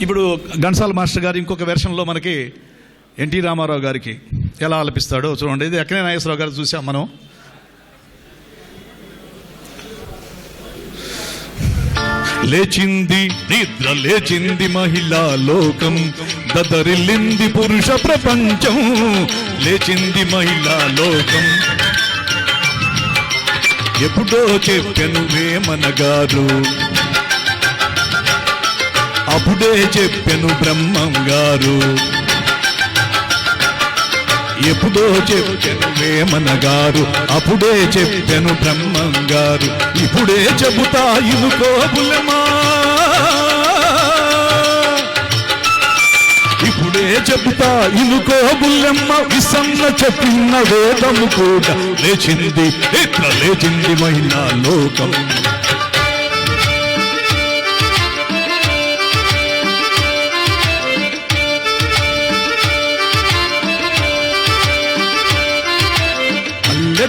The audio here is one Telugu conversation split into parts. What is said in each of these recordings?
ఇప్పుడు ఘంటసాల మాస్టర్ గారు ఇంకొక వెర్షన్లో మనకి ఎన్టీ రామారావు గారికి ఎలా ఆలపిస్తాడో చూడండి. ఇది ఎక్కడే నాగేశ్వరరావు గారు చూసాం మనం. లేచింది నిద్ర లేచింది మహిళా లోకం దదరిల్లింది పురుష ప్రపంచం. లేచింది మహిళా లోకం. ఎప్పుడో చెప్పెను వేమనగారు అప్పుడే చెప్పెను బ్రహ్మం గారు ఎప్పుడో చెప్పెను వేమన గారు అప్పుడే చెప్పెను బ్రహ్మం గారు ఇప్పుడే చెబుతా ఇనుకోబులమా ఇప్పుడే చెబుతా ఇనుకో బుల్లెమ్మ విసన్న చెప్పిన వేదము కూడా లేచింది. ఇట్లా లేచింది మహిళా లోకం?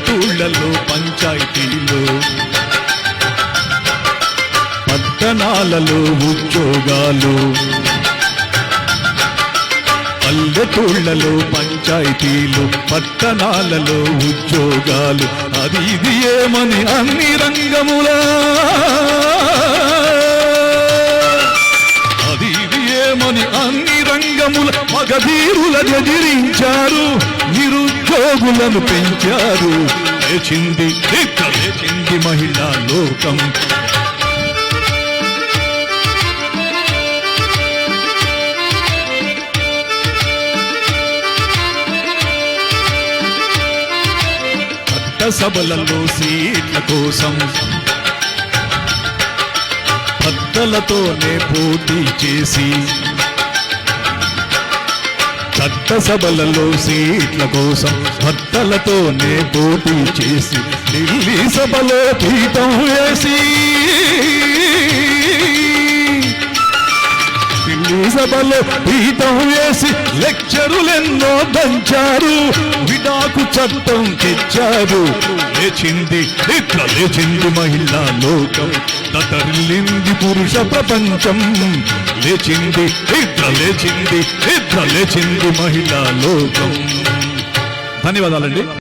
పల్లెటూళ్ళలో పంచాయతీలో. పట్టణాలలో ఉద్యోగాలు. పల్లెటూళ్ళలో పంచాయతీలు పట్టణాలలో ఉద్యోగాలు. అది ఇది ఏమని అన్ని రంగములా? మగధీరులను ఎదిరించారు నిరుద్యోగులను పెంచారు. లేచింది లేచింది మహిళా లోకం. సభలలో సీట్ల కోసం భర్తలతోనే పోటీ చేసి చట్టసభలలో సీట్ల కోసం భర్తలతోనే పోటీ చేసి ఢిల్లీ సభలో పీఠం వేసి. ఢిల్లీ సభలో పీఠం వేసి లెక్చరులెన్నో దంచారు. విడాకు చట్టం తెచ్చారు. లేచింది ఇట్లా లేచింది మహిళా లోకం. తతల్లింది పురుష ప్రపంచం. లేచింది ఇట్లా లేచింది ఇట్లా లేచింది మహిళా లోకం. ధన్యవాదాలండి.